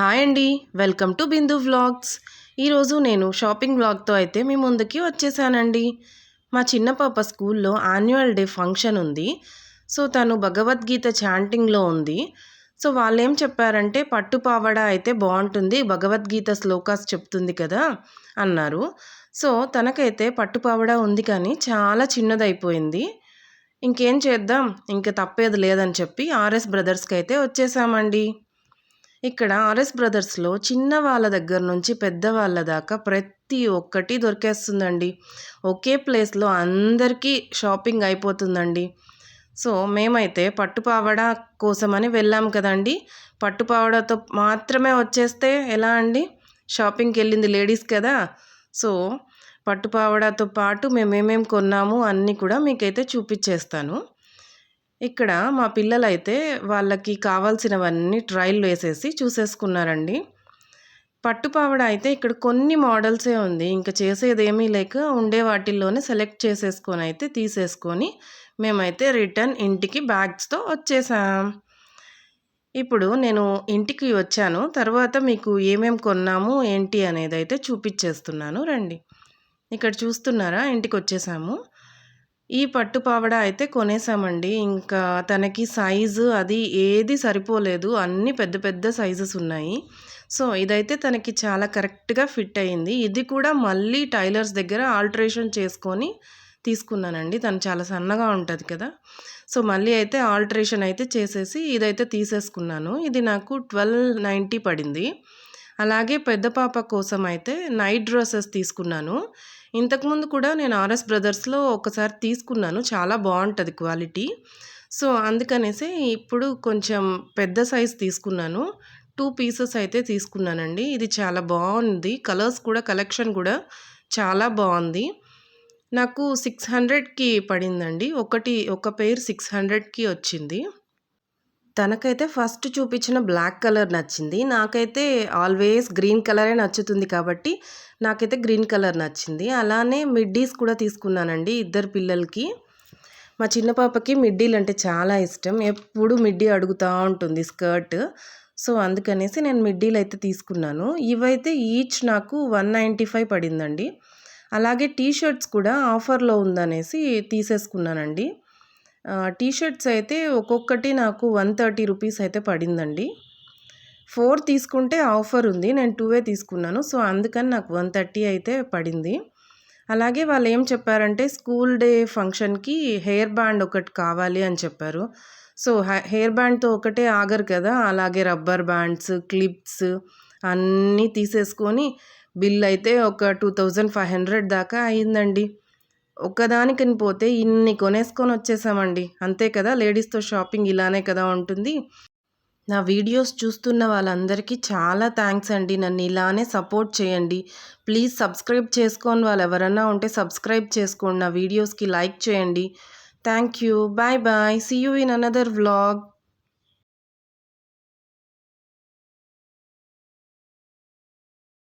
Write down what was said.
Hi అండి welcome to Bindu vlogs. ఈరోజు నేను షాపింగ్ వ్లాగ్తో అయితే మీ ముందుకి వచ్చేసానండి. మా చిన్న పాప స్కూల్లో యాన్యువల్ డే ఫంక్షన్ ఉంది. సో తను భగవద్గీత చాంటింగ్లో ఉంది. సో వాళ్ళు ఏం చెప్పారంటే పట్టు పావడ అయితే బాగుంటుంది భగవద్గీత శ్లోకాస్ చెప్తుంది కదా అన్నారు. సో తనకైతే పట్టు పావడ ఉంది కానీ చాలా చిన్నదైపోయింది. ఇంకేం చేద్దాం ఇంకా తప్పేది లేదని చెప్పి ఆర్ఎస్ బ్రదర్స్కి అయితే వచ్చేసామండి. ఇక్కడ ఆర్ఎస్ బ్రదర్స్లో చిన్న వాళ్ళ దగ్గర నుంచి పెద్ద వాళ్ళ దాకా ప్రతి ఒక్కటి దొరికేస్తుందండి. ఒకే ప్లేస్లో అందరికీ షాపింగ్ అయిపోతుందండి. సో మేమైతే పట్టుపావడ కోసమని వెళ్ళాం కదండి. పట్టుపావడతో మాత్రమే వచ్చేస్తే ఎలా అండి? షాపింగ్కి వెళ్ళింది లేడీస్ కదా. సో పట్టుపావడతో పాటు మేము ఏమేమి కొన్నాము అన్నీ కూడా మీకైతే చూపించేస్తాను ఇక్కడ మా పిల్లలైతే వాళ్ళకి కావాల్సినవన్నీ ట్రయల్ వేసేసి చూసేసుకున్నారండి. పట్టుపావడ అయితే ఇక్కడ కొన్ని మోడల్సే ఉంది. ఇంకా చేసేదేమీ లేక ఉండే వాటిల్లోనే సెలెక్ట్ చేసేసుకొని అయితే తీసేసుకొని మేమైతే రిటర్న్ ఇంటికి బ్యాగ్స్తో వచ్చేసాం. ఇప్పుడు నేను ఇంటికి వచ్చాను. తర్వాత మీకు ఏమేం కొన్నాము ఏంటి అనేది అయితే చూపించేస్తున్నాను రండి. ఇక్కడ చూస్తున్నారా? ఇంటికి వచ్చేసాము ఈ పట్టు పావడ అయితే కొనేసామండి. ఇంకా తనకి సైజు అది ఏది సరిపోలేదు. అన్నీ పెద్ద పెద్ద సైజెస్ ఉన్నాయి. సో ఇదైతే తనకి చాలా కరెక్ట్గా ఫిట్ అయింది. ఇది కూడా మళ్ళీ టైలర్స్ దగ్గర ఆల్టరేషన్ చేసుకొని తీసుకున్నానండి. తను చాలా సన్నగా ఉంటుంది కదా. సో మళ్ళీ అయితే ఆల్టరేషన్ అయితే చేసేసి ఇదైతే తీసేసుకున్నాను. ఇది నాకు ట్వెల్వ్ నైంటీ పడింది. అలాగే పెద్ద పాప కోసం అయితే నైట్ డ్రెస్సెస్ తీసుకున్నాను. ఇంతకుముందు కూడా నేను ఆర్ఎస్ బ్రదర్స్లో ఒకసారి తీసుకున్నాను. చాలా బాగుంటుంది క్వాలిటీ. సో అందుకనేసి ఇప్పుడు కొంచెం పెద్ద సైజ్ తీసుకున్నాను. టూ పీసెస్ అయితే తీసుకున్నానండి. ఇది చాలా బాగుంది. కలర్స్ కూడా కలెక్షన్ కూడా చాలా బాగుంది. నాకు సిక్స్ హండ్రెడ్కి పడిందండి. ఒకటి ఒక పెయిర్ సిక్స్ హండ్రెడ్కి వచ్చింది. తనకైతే ఫస్ట్ చూపించిన బ్లాక్ కలర్ నచ్చింది. నాకైతే ఆల్వేస్ గ్రీన్ కలరే నచ్చుతుంది కాబట్టి నాకైతే గ్రీన్ కలర్ నచ్చింది. అలానే మిడ్డీస్ కూడా తీసుకున్నానండి ఇద్దరు పిల్లలకి. మా చిన్న పాపకి మిడ్డీలు అంటే చాలా ఇష్టం. ఎప్పుడు మిడ్డీ అడుగుతూ ఉంటుంది స్కర్ట్. సో అందుకనేసి నేను మిడ్డీలు అయితే తీసుకున్నాను. ఇవైతే ఈచ్ నాకు వన్ నైంటీ ఫైవ్ పడిందండి. అలాగే టీ షర్ట్స్ కూడా ఆఫర్లో ఉందనేసి తీసేసుకున్నానండి. టీ షర్ట్స్ అయితే ఒక్కొక్కటి నాకు వన్ థర్టీ రూపీస్ అయితే పడిందండి. ఫోర్ తీసుకుంటే ఆఫర్ ఉంది. నేను టూవే తీసుకున్నాను. సో అందుకని నాకు వన్ థర్టీ అయితే పడింది. అలాగే వాళ్ళు ఏం చెప్పారంటే స్కూల్ డే ఫంక్షన్కి హెయిర్ బ్యాండ్ ఒకటి కావాలి అని చెప్పారు. సో హెయిర్ బ్యాండ్తో ఒకటే ఆగరు కదా. అలాగే రబ్బర్ బ్యాండ్స్ క్లిప్స్ అన్నీ తీసేసుకొని బిల్ అయితే ఒక టూ థౌజండ్ ఫైవ్ హండ్రెడ్ దాకా అయిందండి. ఒక్కదానికని పోతే ఇన్ని కొనేసుకొని వచ్చేసామండి. అంతే కదా లేడీస్తో షాపింగ్ ఇలానే కదా ఉంటుంది. నా వీడియోస్ చూస్తున్న వాళ్ళందరికీ చాలా థ్యాంక్స్ అండి. నన్ను ఇలానే సపోర్ట్ చేయండి. ప్లీజ్ సబ్స్క్రైబ్ చేసుకోని వాళ్ళు ఎవరన్నా ఉంటే సబ్స్క్రైబ్ చేసుకోండి. నా వీడియోస్కి లైక్ చేయండి. Thank you. Bye bye. See you in another vlog.